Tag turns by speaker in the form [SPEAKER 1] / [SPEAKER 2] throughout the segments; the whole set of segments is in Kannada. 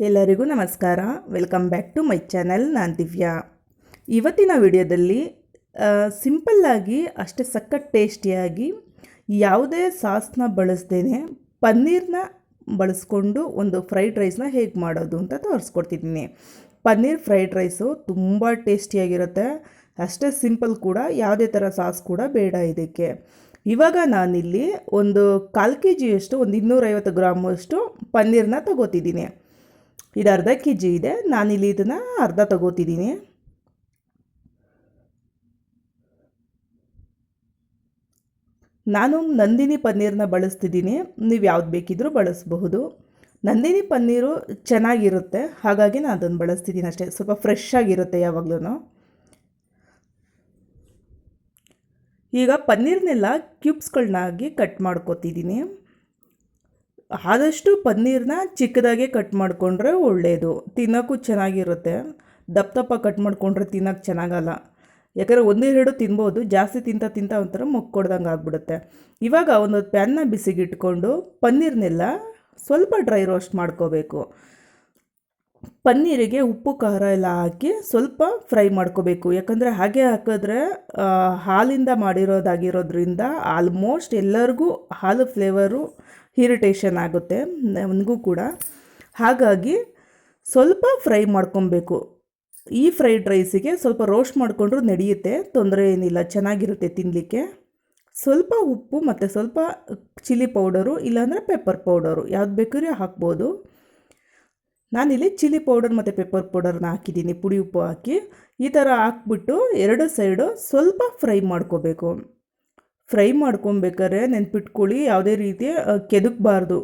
[SPEAKER 1] ಎಲ್ಲರಿಗೂ ನಮಸ್ಕಾರ. Welcome back to my channel ನಾನು ದಿವ್ಯಾ. ಇವತ್ತಿನ ವಿಡಿಯೋದಲ್ಲಿ ಸಿಂಪಲ್ಲಾಗಿ ಅಷ್ಟೇ ಸಖತ್ ಟೇಸ್ಟಿಯಾಗಿ ಯಾವುದೇ ಸಾಸ್ನ ಬಳಸ್ದೇನೆ ಪನ್ನೀರ್ನ ಬಳಸ್ಕೊಂಡು ಒಂದು ಫ್ರೈಡ್ ರೈಸ್ನ ಹೇಗೆ ಮಾಡೋದು ಅಂತ ತೋರಿಸ್ಕೊಡ್ತಿದ್ದೀನಿ. ಪನ್ನೀರ್ ಫ್ರೈಡ್ ರೈಸು ತುಂಬ ಟೇಸ್ಟಿಯಾಗಿರುತ್ತೆ ಅಷ್ಟೇ ಸಿಂಪಲ್ ಕೂಡ, ಯಾವುದೇ ಥರ ಸಾಸ್ ಕೂಡ ಬೇಡ ಇದಕ್ಕೆ. ಇವಾಗ ನಾನಿಲ್ಲಿ ಒಂದು ಕಾಲು ಕೆ ಜಿಯಷ್ಟು ಒಂದು ಇನ್ನೂರೈವತ್ತು ಗ್ರಾಮಷ್ಟು ಪನ್ನೀರ್ನ ತಗೋತಿದ್ದೀನಿ. ಇದು ಅರ್ಧ ಕೆ ಜಿ ಇದೆ. ನಾನಿಲ್ಲಿ ಇದನ್ನು ಅರ್ಧ ತಗೋತಿದ್ದೀನಿ. ನಾನು ನಂದಿನಿ ಪನ್ನೀರನ್ನ ಬಳಸ್ತಿದ್ದೀನಿ. ನೀವು ಯಾವ್ದು ಬೇಕಿದ್ರೂ ಬಳಸಬಹುದು. ನಂದಿನಿ ಪನ್ನೀರು ಚೆನ್ನಾಗಿರುತ್ತೆ. ಹಾಗಾಗಿ ನಾನು ಅದನ್ನು ಬಳಸ್ತಿದ್ದೀನಿ ಅಷ್ಟೇ. ಸ್ವಲ್ಪ ಫ್ರೆಶ್ ಆಗಿರುತ್ತೆ ಯಾವಾಗಲೂ ಈಗ ಪನ್ನೀರ್ನೆಲ್ಲ ಕ್ಯೂಬ್ಸ್ಗಳನ್ನಾಗಿ ಕಟ್ ಮಾಡ್ಕೊತಿದ್ದೀನಿ. ಆದಷ್ಟು ಪನ್ನೀರ್ನ ಚಿಕ್ಕದಾಗೆ ಕಟ್ ಮಾಡಿಕೊಂಡ್ರೆ ಒಳ್ಳೆಯದು ತಿನ್ನೋಕ್ಕೂ ಚೆನ್ನಾಗಿರುತ್ತೆ. ದಪ್ಪ ದಪ್ಪ ಕಟ್ ಮಾಡಿಕೊಂಡ್ರೆ ತಿನ್ನೋಕ್ಕೆ ಚೆನ್ನಾಗಲ್ಲ. ಯಾಕಂದರೆ ಒಂದೆರಡು ತಿನ್ಬೋದು, ಜಾಸ್ತಿ ತಿಂತ ತಿಂತ ಒಂಥರ ಮುಕ್ಕೊಡ್ದಂಗೆ ಆಗ್ಬಿಡುತ್ತೆ. ಇವಾಗ ಒಂದು ಪ್ಯಾನ್ನ ಬಿಸಿಗಿಟ್ಕೊಂಡು ಪನ್ನೀರ್ನೆಲ್ಲ ಸ್ವಲ್ಪ ಡ್ರೈ ರೋಸ್ಟ್ ಮಾಡ್ಕೋಬೇಕು. ಪನ್ನೀರಿಗೆ ಉಪ್ಪು, ಖಾರ ಎಲ್ಲ ಹಾಕಿ ಸ್ವಲ್ಪ ಫ್ರೈ ಮಾಡ್ಕೋಬೇಕು. ಯಾಕಂದರೆ ಹಾಗೆ ಹಾಕಿದ್ರೆ ಹಾಲಿಂದ ಮಾಡಿರೋದಾಗಿರೋದ್ರಿಂದ ಆಲ್ಮೋಸ್ಟ್ ಎಲ್ಲರಿಗೂ ಹಾಲು ಫ್ಲೇವರು ಇರಿಟೇಷನ್ ಆಗುತ್ತೆ, ನನಗೂ ಕೂಡ. ಹಾಗಾಗಿ ಸ್ವಲ್ಪ ಫ್ರೈ ಮಾಡ್ಕೊಬೇಕು. ಈ ಫ್ರೈಡ್ ರೈಸಿಗೆ ಸ್ವಲ್ಪ ರೋಸ್ಟ್ ಮಾಡಿಕೊಂಡ್ರೂ ನಡೆಯುತ್ತೆ, ತೊಂದರೆ ಏನಿಲ್ಲ, ಚೆನ್ನಾಗಿರುತ್ತೆ ತಿನ್ನಲಿಕ್ಕೆ ಸ್ವಲ್ಪ ಉಪ್ಪು ಮತ್ತು ಸ್ವಲ್ಪ ಚಿಲ್ಲಿ ಪೌಡರು, ಇಲ್ಲಾಂದರೆ ಪೆಪ್ಪರ್ ಪೌಡರು, ಯಾವ್ದು ಬೇಕಾದ್ರೆ ಹಾಕ್ಬೋದು. ನಾನಿಲ್ಲಿ ಚಿಲ್ಲಿ ಪೌಡರ್ ಮತ್ತು ಪೆಪ್ಪರ್ ಪೌಡರ್ನ ಹಾಕಿದ್ದೀನಿ, ಪುಡಿ ಉಪ್ಪು ಹಾಕಿ. ಈ ಥರ ಹಾಕ್ಬಿಟ್ಟು ಎರಡು ಸೈಡು ಸ್ವಲ್ಪ ಫ್ರೈ ಮಾಡ್ಕೋಬೇಕು. ಫ್ರೈ ಮಾಡ್ಕೊಬೇಕಾದ್ರೆ ನೆನ್ಪಿಟ್ಕೊಳ್ಳಿ, ಯಾವುದೇ ರೀತಿ ಕೆದಕ್ಬಾರ್ದು.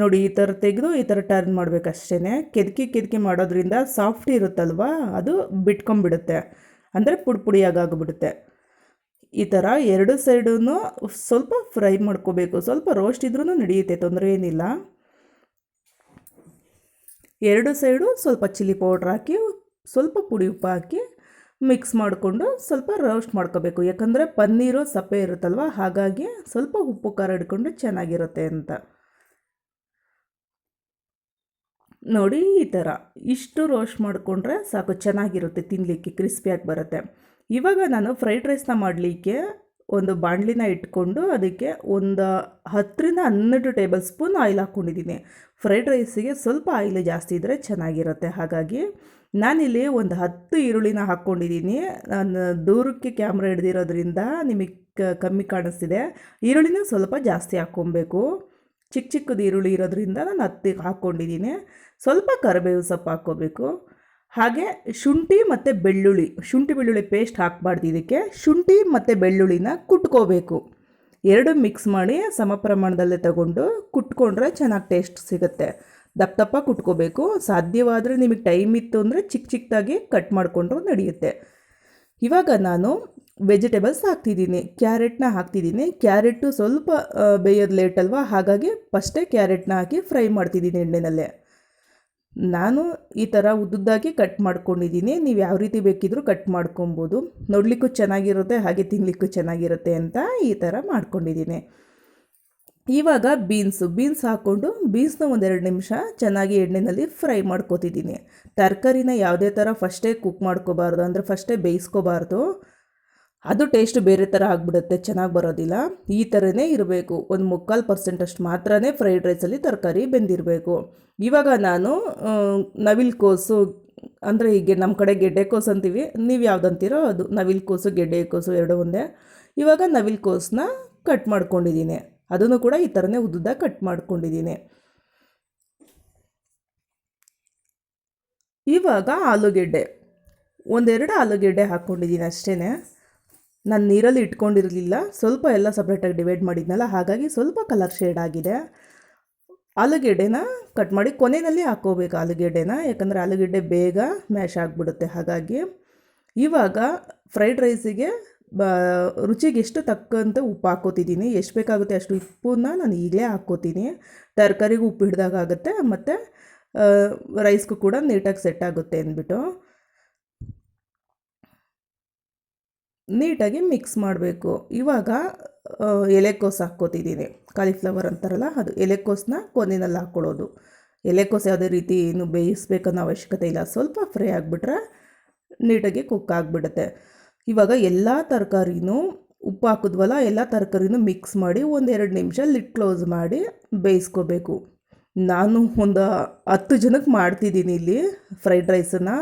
[SPEAKER 1] ನೋಡಿ, ಈ ಥರ ತೆಗೆದು, ಈ ಥರ ಟರ್ನ್ ಮಾಡಬೇಕಷ್ಟೇ ಕೆದಕಿ ಕೆದಕಿ ಮಾಡೋದ್ರಿಂದ ಸಾಫ್ಟ್ ಇರುತ್ತಲ್ವ? ಅದು ಬಿಟ್ಕೊಂಬಿಡುತ್ತೆ. ಅಂದರೆ ಪುಡಿ ಪುಡಿಯಾಗಾಗ್ಬಿಡುತ್ತೆ. ಈ ಥರ ಎರಡು ಸೈಡೂ ಸ್ವಲ್ಪ ಫ್ರೈ ಮಾಡ್ಕೋಬೇಕು. ಸ್ವಲ್ಪ ರೋಸ್ಟ್ ಇದ್ರೂ ನಡೆಯುತ್ತೆ, ತೊಂದರೆ ಏನಿಲ್ಲ. ಎರಡು ಸೈಡು ಸ್ವಲ್ಪ ಚಿಲ್ಲಿ ಪೌಡ್ರ್ ಹಾಕಿ, ಸ್ವಲ್ಪ ಪುಡಿ ಉಪ್ಪು ಹಾಕಿ ಮಿಕ್ಸ್ ಮಾಡಿಕೊಂಡು ಸ್ವಲ್ಪ ರೋಸ್ಟ್ ಮಾಡ್ಕೋಬೇಕು. ಯಾಕಂದರೆ ಪನ್ನೀರು, ಸಪ್ಪೆ ಇರುತ್ತಲ್ವ? ಹಾಗಾಗಿ ಸ್ವಲ್ಪ ಉಪ್ಪು ಖಾರ ಹಿಡ್ಕೊಂಡು ಚೆನ್ನಾಗಿರುತ್ತೆ ಅಂತ. ನೋಡಿ ಈ ಥರ. ಇಷ್ಟು ರೋಸ್ಟ್ ಮಾಡಿಕೊಂಡ್ರೆ ಸಾಕು, ಚೆನ್ನಾಗಿರುತ್ತೆ ತಿನ್ನಲಿಕ್ಕೆ ಕ್ರಿಸ್ಪಿಯಾಗಿ ಬರುತ್ತೆ. ಇವಾಗ ನಾನು ಫ್ರೈಡ್ ರೈಸ್ನ ಮಾಡಲಿಕ್ಕೆ ಒಂದು ಬಾಣಲಿನ ಇಟ್ಕೊಂಡು ಅದಕ್ಕೆ ಒಂದು ಹತ್ತರಿಂದ ಹನ್ನೆರಡು ಟೇಬಲ್ ಸ್ಪೂನ್ ಆಯಿಲ್ ಹಾಕ್ಕೊಂಡಿದ್ದೀನಿ. ಫ್ರೈಡ್ ರೈಸಿಗೆ ಸ್ವಲ್ಪ ಆಯಿಲ್ ಜಾಸ್ತಿ ಇದ್ದರೆ ಚೆನ್ನಾಗಿರುತ್ತೆ. ಹಾಗಾಗಿ ನಾನಿಲ್ಲಿ ಒಂದು ಹತ್ತು ಈರುಳ್ಳಿನ ಹಾಕ್ಕೊಂಡಿದ್ದೀನಿ. ನಾನು ದೂರಕ್ಕೆ ಕ್ಯಾಮ್ರಾ ಹಿಡ್ದಿರೋದ್ರಿಂದ ನಿಮಗೆ ಕಮ್ಮಿ ಕಾಣಿಸ್ತಿದೆ. ಈರುಳ್ಳಿನೂ ಸ್ವಲ್ಪ ಜಾಸ್ತಿ ಹಾಕ್ಕೊಬೇಕು. ಚಿಕ್ಕ ಚಿಕ್ಕದು ಈರುಳ್ಳಿ ಇರೋದ್ರಿಂದ ನಾನು ಹತ್ತಿಗೆ ಹಾಕ್ಕೊಂಡಿದ್ದೀನಿ. ಸ್ವಲ್ಪ ಕರಿಬೇವು ಸೊಪ್ಪು ಹಾಕ್ಕೋಬೇಕು. ಹಾಗೆ ಶುಂಠಿ ಮತ್ತು ಬೆಳ್ಳುಳ್ಳಿ, ಶುಂಠಿ ಬೆಳ್ಳುಳ್ಳಿ ಪೇಸ್ಟ್ ಹಾಕಬಾರ್ದು ಇದಕ್ಕೆ. ಶುಂಠಿ ಮತ್ತು ಬೆಳ್ಳುಳ್ಳಿನ ಕುಟ್ಕೋಬೇಕು. ಎರಡು ಮಿಕ್ಸ್ ಮಾಡಿ ಸಮ ಪ್ರಮಾಣದಲ್ಲೇ ತಗೊಂಡು ಕುಟ್ಕೊಂಡ್ರೆ ಚೆನ್ನಾಗಿ ಟೇಸ್ಟ್ ಸಿಗುತ್ತೆ. ದಪ್ಪ ದಪ್ಪ ಕುಟ್ಕೋಬೇಕು. ಸಾಧ್ಯವಾದರೆ ನಿಮಗೆ ಟೈಮ್ ಇತ್ತು ಅಂದರೆ ಚಿಕ್ಕ ಚಿಕ್ಕದಾಗಿ ಕಟ್ ಮಾಡಿಕೊಂಡ್ರು ನಡೆಯುತ್ತೆ. ಇವಾಗ ನಾನು ವೆಜಿಟೇಬಲ್ಸ್ ಹಾಕ್ತಿದ್ದೀನಿ. ಕ್ಯಾರೆಟ್ನ ಹಾಕ್ತಿದ್ದೀನಿ. ಕ್ಯಾರೆಟು ಸ್ವಲ್ಪ ಬೇಯೋದು ಲೇಟ್ ಅಲ್ವಾ? ಹಾಗಾಗಿ ಫಸ್ಟೇ ಕ್ಯಾರೆಟ್ನ ಹಾಕಿ ಫ್ರೈ ಮಾಡ್ತಿದ್ದೀನಿ ಎಣ್ಣೆನಲ್ಲೇ. ನಾನು ಈ ಥರ ಉದ್ದುದ್ದಾಗಿ ಕಟ್ ಮಾಡ್ಕೊಂಡಿದ್ದೀನಿ. ನೀವು ಯಾವ ರೀತಿ ಬೇಕಿದ್ದರೂ ಕಟ್ ಮಾಡ್ಕೊಬೋದು. ನೋಡಲಿಕ್ಕೂ ಚೆನ್ನಾಗಿರುತ್ತೆ, ಹಾಗೆ ತಿನ್ನಲಿಕ್ಕೂ ಚೆನ್ನಾಗಿರುತ್ತೆ ಅಂತ ಈ ಥರ ಮಾಡ್ಕೊಂಡಿದ್ದೀನಿ. ಇವಾಗ ಬೀನ್ಸು. ಬೀನ್ಸ್ ಹಾಕ್ಕೊಂಡು ಬೀನ್ಸ್ನ ಒಂದೆರಡು ನಿಮಿಷ ಚೆನ್ನಾಗಿ ಎಣ್ಣೆಯಲ್ಲಿ ಫ್ರೈ ಮಾಡ್ಕೋತಿದ್ದೀನಿ. ತರಕಾರಿನ ಯಾವುದೇ ಥರ ಫಸ್ಟೇ ಕುಕ್ ಮಾಡ್ಕೋಬಾರ್ದು, ಅಂದರೆ ಫಸ್ಟೇ ಬೇಯಿಸ್ಕೋಬಾರ್ದು. ಅದು ಟೇಸ್ಟ್ ಬೇರೆ ಥರ ಆಗಿಬಿಡುತ್ತೆ, ಚೆನ್ನಾಗಿ ಬರೋದಿಲ್ಲ. ಈ ಥರನೇ ಇರಬೇಕು. ಒಂದು ಮುಕ್ಕಾಲು ಪರ್ಸೆಂಟಷ್ಟು ಮಾತ್ರನೇ ಫ್ರೈಡ್ ರೈಸಲ್ಲಿ ತರಕಾರಿ ಬೆಂದಿರಬೇಕು. ಇವಾಗ ನಾನು ನವಿಲ್ ಕೋಸು, ಅಂದರೆ ಹೀಗೆ ನಮ್ಮ ಕಡೆ ಗೆಡ್ಡೆಕೋಸು ಅಂತೀವಿ, ನೀವು ಯಾವುದಂತೀರೋ ಅದು. ನವಿಲ್ ಕೋಸು ಗೆಡ್ಡೆಕೋಸು ಎರಡು ಒಂದೇ. ಇವಾಗ ನವಿಲ್ ಕೋಸನ್ನ ಕಟ್ ಮಾಡ್ಕೊಂಡಿದ್ದೀನಿ ಅದನ್ನು ಕೂಡ ಈ ಥರನೇ ಉದ್ದ ಕಟ್ ಮಾಡ್ಕೊಂಡಿದ್ದೀನಿ ಇವಾಗ ಆಲೂಗೆಡ್ಡೆ. ಒಂದೆರಡು ಆಲೂಗೆಡ್ಡೆ ಹಾಕ್ಕೊಂಡಿದ್ದೀನಿ ಅಷ್ಟೇ ನಾನು ನೀರಲ್ಲಿ ಇಟ್ಕೊಂಡಿರಲಿಲ್ಲ. ಸ್ವಲ್ಪ ಎಲ್ಲ ಸಪ್ರೇಟಾಗಿ ಡಿವೈಡ್ ಮಾಡಿದ್ನಲ್ಲ, ಹಾಗಾಗಿ ಸ್ವಲ್ಪ ಕಲರ್ ಶೇಡ್ ಆಗಿದೆ. ಆಲೂಗೆಡ್ಡೆನ ಕಟ್ ಮಾಡಿ ಕೊನೆಯಲ್ಲಿ ಹಾಕೋಬೇಕು ಆಲೂಗೆಡ್ಡೆನ, ಯಾಕಂದರೆ ಆಲೂಗೆಡ್ಡೆ ಬೇಗ ಮ್ಯಾಶ್ ಆಗಿಬಿಡುತ್ತೆ. ಹಾಗಾಗಿ ಇವಾಗ ಫ್ರೈಡ್ ರೈಸಿಗೆ ಬ, ರುಚಿಗೆ ಎಷ್ಟು ತಕ್ಕಂತೆ ಉಪ್ಪು ಹಾಕ್ಕೋತಿದ್ದೀನಿ. ಎಷ್ಟು ಬೇಕಾಗುತ್ತೆ ಅಷ್ಟು ಉಪ್ಪನ್ನ ನಾನು ಈಗಲೇ ಹಾಕ್ಕೋತೀನಿ. ತರಕಾರಿಗೂ ಉಪ್ಪು ಹಿಡ್ದಾಗುತ್ತೆ ಮತ್ತು ರೈಸ್ಗೂ ಕೂಡ ನೀಟಾಗಿ ಸೆಟ್ ಆಗುತ್ತೆ ಅಂದ್ಬಿಟ್ಟು. ನೀಟಾಗಿ ಮಿಕ್ಸ್ ಮಾಡಬೇಕು. ಇವಾಗ ಎಲೆಕೋಸು ಹಾಕ್ಕೋತಿದ್ದೀನಿ. ಕಾಲಿಫ್ಲವರ್ ಅಂತಾರಲ್ಲ, ಅದು ಎಲೆಕೋಸನ್ನ ಕೊನೆಯಲ್ಲಿ ಹಾಕ್ಕೊಳ್ಳೋದು. ಎಲೆಕೋಸು ಯಾವುದೇ ರೀತಿ ಏನು ಬೇಯಿಸ್ಬೇಕನ್ನೋ ಅವಶ್ಯಕತೆ ಇಲ್ಲ. ಸ್ವಲ್ಪ ಫ್ರೈ ಆಗಿಬಿಟ್ರೆ ನೀಟಾಗಿ ಕುಕ್ ಆಗಿಬಿಡುತ್ತೆ. ಇವಾಗ ಎಲ್ಲ ತರಕಾರಿನೂ ಉಪ್ಪು ಹಾಕಿದ್ವಲ್ಲ, ಎಲ್ಲ ತರಕಾರಿನೂ ಮಿಕ್ಸ್ ಮಾಡಿ ಒಂದೆರಡು ನಿಮಿಷ ಲಿಟ್ ಕ್ಲೋಸ್ ಮಾಡಿ ಬೇಯಿಸ್ಕೋಬೇಕು. ನಾನು ಒಂದು ಹತ್ತು ಜನಕ್ಕೆ ಮಾಡ್ತಿದ್ದೀನಿ ಇಲ್ಲಿ ಫ್ರೈಡ್ ರೈಸನ್ನು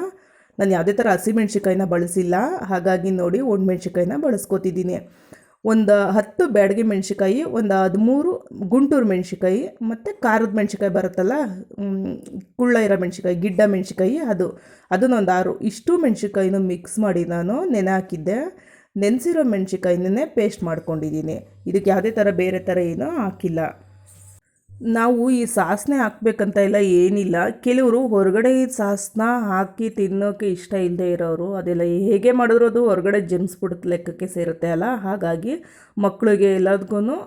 [SPEAKER 1] ನಾನು ಯಾವುದೇ ಥರ ಹಸಿಮೆಣ್ಸಿಕಾಯಿನ ಬಳಸಿಲ್ಲ. ಹಾಗಾಗಿ ನೋಡಿ ಒಣಮೆಣ್ಸಿಕಾಯಿನ ಬಳಸ್ಕೊತಿದ್ದೀನಿ. ಒಂದು ಹತ್ತು ಬ್ಯಾಡಗಿ ಮೆಣಸಿಕಾಯಿ ಒಂದು ಹದಿಮೂರು ಗುಂಟೂರು ಮೆಣಸಿಕಾಯಿ ಮತ್ತು ಖಾರದ ಮೆಣಸಿಕಾಯಿ ಬರುತ್ತಲ್ಲ ಕುಳ್ಳ ಇರೋ ಮೆಣಸಿಕಾಯಿ ಗಿಡ್ಡ ಮೆಣಸಿಕಾಯಿ ಅದು. ಅದನ್ನೊಂದು ಆರು. ಇಷ್ಟು ಮೆಣಸಿಕಾಯಿನ ಮಿಕ್ಸ್ ಮಾಡಿ ನಾನು ನೆನೆ ಹಾಕಿದ್ದೆ. ನೆನೆಸಿರೋ ಮೆಣಸಿಕಾಯಿನೇ ಪೇಸ್ಟ್ ಮಾಡ್ಕೊಂಡಿದ್ದೀನಿ. ಇದಕ್ಕೆ ಯಾವುದೇ ಥರ ಬೇರೆ ಥರ ಏನೂ ಹಾಕಿಲ್ಲ. ನಾವು ಈ ಸಾಸನೆ ಹಾಕ್ಬೇಕಂತ ಇಲ್ಲ ಏನಿಲ್ಲ. ಕೆಲವರು ಹೊರಗಡೆ ಈ ಸಾಸ್ನ ಹಾಕಿ ತಿನ್ನೋಕ್ಕೆ ಇಷ್ಟ ಇಲ್ಲದೆ ಇರೋರು, ಅದೆಲ್ಲ ಹೇಗೆ ಮಾಡಿದ್ರು ಅದು ಹೊರಗಡೆ ಬಿಡ್ತ ಲೆಕ್ಕಕ್ಕೆ ಸೇರುತ್ತೆ ಅಲ್ಲ? ಹಾಗಾಗಿ ಮಕ್ಕಳಿಗೆ ಎಲ್ಲದಕ್ಕೂ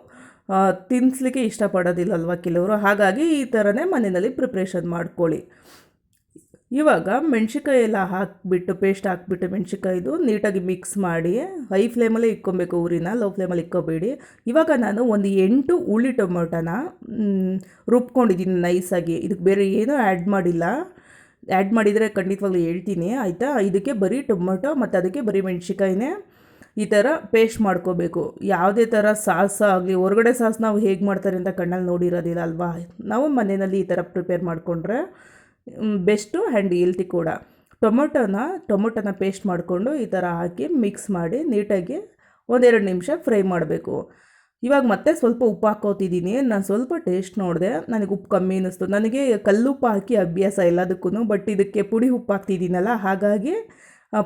[SPEAKER 1] ತಿನ್ನಿಸ್ಲಿಕ್ಕೆ ಇಷ್ಟಪಡೋದಿಲ್ಲಲ್ವ ಕೆಲವರು? ಹಾಗಾಗಿ ಈ ಥರನೇ ಮನೆಯಲ್ಲಿ ಪ್ರಿಪ್ರೇಷನ್ ಮಾಡ್ಕೊಳ್ಳಿ. ಇವಾಗ ಮೆಣ್ಸಿಕಾಯಿ ಎಲ್ಲ ಹಾಕಿಬಿಟ್ಟು ಪೇಸ್ಟ್ ಹಾಕಿಬಿಟ್ಟು ಮೆಣ್ಸಿಕಾಯ್ದು ನೀಟಾಗಿ ಮಿಕ್ಸ್ ಮಾಡಿ ಹೈ ಫ್ಲೇಮಲ್ಲೇ ಇಕ್ಕೊಬೇಕು ಊರಿನ ಲೋ ಫ್ಲೇಮಲ್ಲಿ ಇಕ್ಕೋಬೇಡಿ. ಇವಾಗ ನಾನು ಒಂದು ಎಂಟು ಹುಳಿ ಟೊಮೊಟೊನ ರುಬ್ಕೊಂಡಿದ್ದೀನಿ ನೈಸಾಗಿ ಇದಕ್ಕೆ ಬೇರೆ ಏನೂ ಆ್ಯಡ್ ಮಾಡಿಲ್ಲ. ಆ್ಯಡ್ ಮಾಡಿದರೆ ಖಂಡಿತವಾಗ್ಲೂ ಹೇಳ್ತೀನಿ, ಆಯಿತಾ? ಇದಕ್ಕೆ ಬರೀ ಟೊಮೊಟೊ ಮತ್ತು ಅದಕ್ಕೆ ಬರೀ ಮೆಣ್ಸಿಕಾಯಿನೇ ಈ ಥರ ಪೇಸ್ಟ್ ಮಾಡ್ಕೋಬೇಕು. ಯಾವುದೇ ಥರ ಸಾಸ್ ಆಗಲಿ, ಹೊರಗಡೆ ಸಾಸ್ ನಾವು ಹೇಗೆ ಮಾಡ್ತಾರೆ ಅಂತ ಕಣ್ಣಲ್ಲಿ ನೋಡಿರೋದಿಲ್ಲ ಅಲ್ವಾ? ನಾವು ಮನೆಯಲ್ಲಿ ಈ ಥರ ಪ್ರಿಪೇರ್ ಮಾಡಿಕೊಂಡ್ರೆ ಬೆಸ್ಟು ಆ್ಯಂಡ್ ಹೆಲ್ತಿ ಕೂಡ. ಟೊಮೊಟೊನ ಟೊಮೊಟೊನ ಪೇಸ್ಟ್ ಮಾಡಿಕೊಂಡು ಈ ಥರ ಹಾಕಿ ಮಿಕ್ಸ್ ಮಾಡಿ ನೀಟಾಗಿ ಒಂದೆರಡು ನಿಮಿಷ ಫ್ರೈ ಮಾಡಬೇಕು. ಇವಾಗ ಮತ್ತೆ ಸ್ವಲ್ಪ ಉಪ್ಪು ಹಾಕೋತಿದ್ದೀನಿ ನಾನು ಸ್ವಲ್ಪ ಟೇಸ್ಟ್ ನೋಡಿದೆ. ನನಗೆ ಉಪ್ಪು ಕಮ್ಮಿ ಅನ್ನಿಸ್ತು. ನನಗೆ ಕಲ್ಲುಪ್ಪು ಹಾಕಿ ಅಭ್ಯಾಸ ಎಲ್ಲದಕ್ಕೂ ಬಟ್ ಇದಕ್ಕೆ ಪುಡಿ ಉಪ್ಪು ಹಾಕ್ತಿದ್ದೀನಲ್ಲ, ಹಾಗಾಗಿ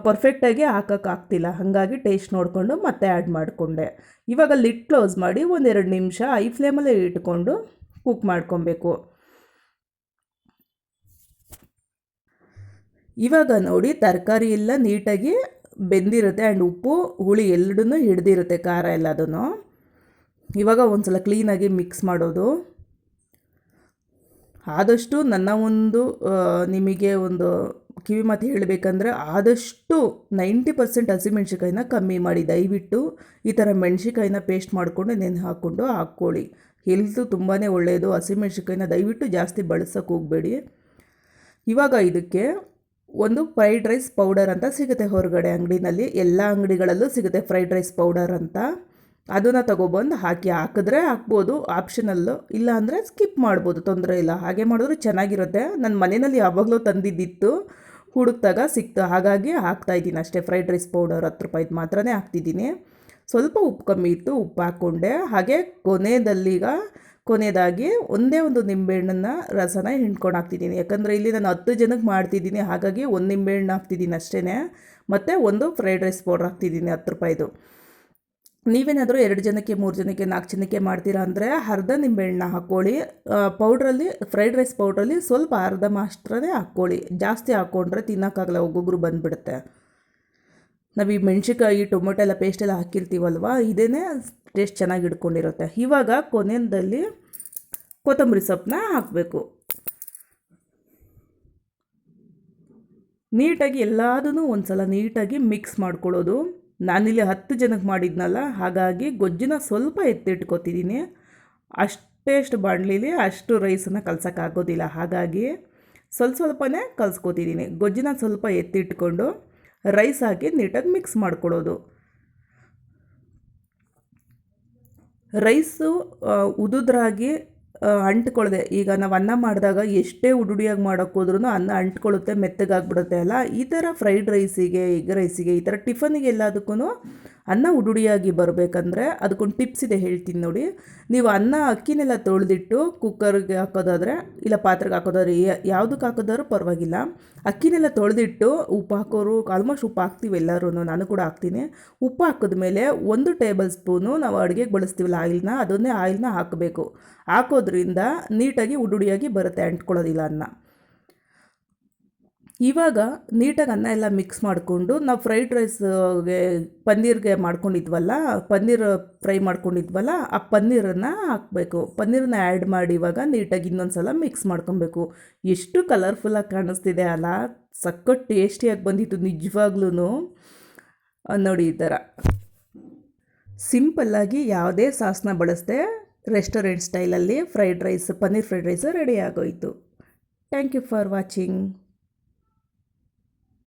[SPEAKER 1] ಪರ್ಫೆಕ್ಟಾಗಿ ಹಾಕೋಕ್ಕಾಗ್ತಿಲ್ಲ ಹಾಗಾಗಿ ಟೇಸ್ಟ್ ನೋಡಿಕೊಂಡು ಮತ್ತೆ ಆ್ಯಡ್ ಮಾಡಿಕೊಂಡೆ. ಇವಾಗ ಲಿಡ್ ಕ್ಲೋಸ್ ಮಾಡಿ ಒಂದೆರಡು ನಿಮಿಷ ಐ ಫ್ಲೇಮಲ್ಲೇ ಇಟ್ಕೊಂಡು ಕುಕ್ ಮಾಡ್ಕೊಬೇಕು. ಇವಾಗ ನೋಡಿ ತರಕಾರಿ ಎಲ್ಲ ನೀಟಾಗಿ ಬೆಂದಿರುತ್ತೆ ಆ್ಯಂಡ್ ಉಪ್ಪು, ಹುಳಿ ಎರಡನ್ನೂ ಹಿಡ್ದಿರುತ್ತೆ, ಖಾರ ಎಲ್ಲದೂ ಇವಾಗ ಒಂದ್ಸಲ ಕ್ಲೀನಾಗಿ ಮಿಕ್ಸ್ ಮಾಡೋದು. ಆದಷ್ಟು ನನ್ನ ಒಂದು ನಿಮಗೆ ಒಂದು ಕಿವಿ ಮಾತು ಹೇಳಬೇಕಂದ್ರೆ ಆದಷ್ಟು ನೈಂಟಿ ಪರ್ಸೆಂಟ್ ಹಸಿಮೆಣ್ಸಿಕಾಯಿನ ಕಮ್ಮಿ ಮಾಡಿ. ದಯವಿಟ್ಟು ಈ ಥರ ಮೆಣಸಿಕಾಯಿನ ಪೇಸ್ಟ್ ಮಾಡಿಕೊಂಡು ನೆನೆ ಹಾಕ್ಕೊಂಡು ಹಾಕ್ಕೊಳ್ಳಿ. ಹೆಲ್ತು ತುಂಬಾ ಒಳ್ಳೆಯದು ಹಸಿಮೆಣ್ಸಿಕಾಯಿನ ದಯವಿಟ್ಟು ಜಾಸ್ತಿ ಬಳಸೋಕೆ ಹೋಗಬೇಡಿ. ಇವಾಗ ಇದಕ್ಕೆ ಒಂದು ಫ್ರೈಡ್ ರೈಸ್ ಪೌಡರ್ ಅಂತ ಸಿಗುತ್ತೆ ಹೊರಗಡೆ ಅಂಗಡಿನಲ್ಲಿ. ಎಲ್ಲ ಅಂಗಡಿಗಳಲ್ಲೂ ಸಿಗುತ್ತೆ ಫ್ರೈಡ್ ರೈಸ್ ಪೌಡರ್ ಅಂತ. ಅದನ್ನು ತಗೊಬಂದು ಹಾಕಿ ಹಾಕಿದ್ರೆ ಹಾಕ್ಬೋದು. ಆಪ್ಷನಲ್ಲು ಇಲ್ಲ ಅಂದರೆ ಸ್ಕಿಪ್ ಮಾಡ್ಬೋದು. ತೊಂದರೆ ಇಲ್ಲ. ಹಾಗೆ ಮಾಡಿದ್ರು ಚೆನ್ನಾಗಿರುತ್ತೆ. ನನ್ನ ಮನೆಯಲ್ಲಿ ಯಾವಾಗಲೂ ತಂದಿದ್ದಿತ್ತು. ಹುಡುಕ್ದಾಗ ಸಿಕ್ತು. ಹಾಗಾಗಿ ಹಾಕ್ತಾಯಿದ್ದೀನಿ ಅಷ್ಟೇ. ಫ್ರೈಡ್ ರೈಸ್ ಪೌಡರ್ ಹತ್ತು ರೂಪಾಯಿದು ಮಾತ್ರನೇ ಹಾಕ್ತಿದ್ದೀನಿ. ಸ್ವಲ್ಪ ಉಪ್ಪು ಕಮ್ಮಿ ಇತ್ತು. ಉಪ್ಪು ಹಾಕ್ಕೊಂಡೆ. ಹಾಗೆ ಕೊನೆಯದಲ್ಲೀಗ ಕೊನೆಯದಾಗಿ ಒಂದೇ ಒಂದು ನಿಂಬೆಹಣ್ಣನ್ನು ರಸನ ಹಿಂಡ್ಕೊಂಡು ಹಾಕ್ತಿದ್ದೀನಿ. ಯಾಕಂದರೆ ಇಲ್ಲಿ ನಾನು ಹತ್ತು ಜನಕ್ಕೆ ಮಾಡ್ತಿದ್ದೀನಿ, ಹಾಗಾಗಿ ಒಂದು ನಿಂಬೆಹಣ್ಣು ಹಾಕ್ತಿದ್ದೀನಿ ಅಷ್ಟೇ ಮತ್ತು ಒಂದು ಫ್ರೈಡ್ ರೈಸ್ ಪೌಡ್ರ್ ಹಾಕ್ತಿದ್ದೀನಿ, ಹತ್ತು ರೂಪಾಯಿದು. ನೀವೇನಾದರೂ ಎರಡು ಜನಕ್ಕೆ, ಮೂರು ಜನಕ್ಕೆ, ನಾಲ್ಕು ಜನಕ್ಕೆ ಮಾಡ್ತೀರಾ ಅಂದರೆ ಅರ್ಧ ನಿಂಬೆಹಣ್ಣ ಹಾಕ್ಕೊಳ್ಳಿ. ಪೌಡ್ರಲ್ಲಿ ಫ್ರೈಡ್ ರೈಸ್ ಪೌಡ್ರಲ್ಲಿ ಸ್ವಲ್ಪ ಅರ್ಧ ಮಾತ್ರನೇ ಹಾಕ್ಕೊಳ್ಳಿ. ಜಾಸ್ತಿ ಹಾಕ್ಕೊಂಡ್ರೆ ತಿನ್ನೋಕ್ಕಾಗಲ್ಲ ಒಬ್ಬೊಬ್ರು ಬಂದುಬಿಡುತ್ತೆ. ನಾವು ಈ ಮೆಣಸಿಕಾಯಿ ಟೊಮೊಟೊ ಎಲ್ಲ ಪೇಸ್ಟ್ ಎಲ್ಲ ಹಾಕಿರ್ತೀವಲ್ವ? ಇದೇ ಟೇಸ್ಟ್ ಚೆನ್ನಾಗಿ ಹಿಡ್ಕೊಂಡಿರುತ್ತೆ. ಇವಾಗ ಕೊನೆಯಲ್ಲಿ ಕೊತ್ತಂಬರಿ ಸೊಪ್ಪನ್ನ ಹಾಕಬೇಕು. ನೀಟಾಗಿ ಎಲ್ಲದೂ ಒಂದು ಸಲ ನೀಟಾಗಿ ಮಿಕ್ಸ್ ಮಾಡ್ಕೊಳ್ಳೋದು. ನಾನಿಲ್ಲಿ ಹತ್ತು ಜನಕ್ಕೆ ಮಾಡಿದ್ನಲ್ಲ, ಹಾಗಾಗಿ ಗೊಜ್ಜನ್ನ ಸ್ವಲ್ಪ ಎತ್ತಿಟ್ಕೊತಿದ್ದೀನಿ ಅಷ್ಟೇಷ್ಟು ಬಾಣಲಿಲಿ ಅಷ್ಟು ರೈಸನ್ನು ಕಲ್ಸೋಕ್ಕಾಗೋದಿಲ್ಲ ಹಾಗಾಗಿ ಸ್ವಲ್ಪ ಸ್ವಲ್ಪನೇ ಕಲ್ಸ್ಕೊತಿದ್ದೀನಿ ಗೊಜ್ಜನ್ನ ಸ್ವಲ್ಪ ಎತ್ತಿಟ್ಕೊಂಡು ರೈಸ್ ಹಾಕಿ ನೀಟಾಗಿ ಮಿಕ್ಸ್ ಮಾಡ್ಕೊಳ್ಳೋದು ರೈಸು ಉದುದ್ರಾಗಿ ಅಂಟ್ಕೊಳ್ಳದೆ ಈಗ ನಾವು ಅನ್ನ ಮಾಡಿದಾಗ ಎಷ್ಟೇ ಉಡುಡಿಯಾಗಿ ಮಾಡೋಕ್ಕೋದ್ರೂ ಅನ್ನ ಅಂಟ್ಕೊಳ್ಳುತ್ತೆ ಮೆತ್ತಗಾಗ್ಬಿಡುತ್ತೆ ಅಲ್ಲ? ಈ ಥರ ಫ್ರೈಡ್ ರೈಸಿಗೆ ಎಗ್ ರೈಸಿಗೆ ಈ ಥರ ಟಿಫನಿಗೆ ಎಲ್ಲದಕ್ಕೂ ಅನ್ನ ಉಡುಡಿಯಾಗಿ ಬರಬೇಕಂದ್ರೆ ಅದಕ್ಕೊಂದು ಟಿಪ್ಸ್ ಇದೆ ಹೇಳ್ತೀನಿ ನೋಡಿ. ನೀವು ಅನ್ನ ಅಕ್ಕಿನೆಲ್ಲ ತೊಳೆದಿಟ್ಟು ಕುಕ್ಕರ್ಗೆ ಹಾಕೋದಾದ್ರೆ ಇಲ್ಲ ಪಾತ್ರೆಗೆ ಹಾಕೋದಾದ್ರೆ ಯಾವುದಕ್ಕೆ ಹಾಕೋದಾದ್ರೂ ಪರವಾಗಿಲ್ಲ. ಅಕ್ಕಿನೆಲ್ಲ ತೊಳೆದಿಟ್ಟು ಉಪ್ಪು ಹಾಕೋರು ಆಲ್ಮೋಸ್ಟ್ ಉಪ್ಪು ಹಾಕ್ತೀವಿ ಎಲ್ಲರೂ ನಾನು ಕೂಡ ಹಾಕ್ತೀನಿ. ಉಪ್ಪು ಹಾಕಿದ ಮೇಲೆ ಒಂದು ಟೇಬಲ್ ಸ್ಪೂನು ನಾವು ಅಡುಗೆಗೆ ಬಳಸ್ತೀವಲ್ಲ ಆಯಿಲ್ನ, ಅದನ್ನೇ ಆಯಿಲ್ನ ಹಾಕಬೇಕು. ಹಾಕೋದ್ರಿಂದ ನೀಟಾಗಿ ಉಡುಡಿಯಾಗಿ ಬರುತ್ತೆ, ಅಂಟ್ಕೊಳ್ಳೋದಿಲ್ಲ ಅನ್ನ. ಇವಾಗ ನೀಟಾಗಿ ಅನ್ನ ಎಲ್ಲ ಮಿಕ್ಸ್ ಮಾಡಿಕೊಂಡು ನಾವು ಫ್ರೈಡ್ ರೈಸ್ಗೆ ಪನ್ನೀರ್ಗೆ ಮಾಡ್ಕೊಂಡಿದ್ವಲ್ಲ, ಪನ್ನೀರ್ ಫ್ರೈ ಮಾಡ್ಕೊಂಡಿದ್ವಲ್ಲ, ಆ ಪನ್ನೀರನ್ನು ಹಾಕಬೇಕು. ಪನ್ನೀರನ್ನ ಆ್ಯಡ್ ಮಾಡಿ ಇವಾಗ ನೀಟಾಗಿ ಇನ್ನೊಂದು ಸಲ ಮಿಕ್ಸ್ ಮಾಡ್ಕೊಬೇಕು. ಎಷ್ಟು ಕಲರ್ಫುಲ್ಲಾಗಿ ಕಾಣಿಸ್ತಿದೆ ಅಲ್ಲ ಸಖತ್ ಟೇಸ್ಟಿಯಾಗಿ ಬಂದಿತ್ತು ನಿಜವಾಗ್ಲೂ ನೋಡಿ ಈ ಥರ. ಸಿಂಪಲ್ಲಾಗಿ ಯಾವುದೇ ಸಾಸ್ನ ಬಳಸದೆ ರೆಸ್ಟೋರೆಂಟ್ ಸ್ಟೈಲಲ್ಲಿ fried rice paneer fried rice ready ಆಗೋಯಿತು. Thank you for watching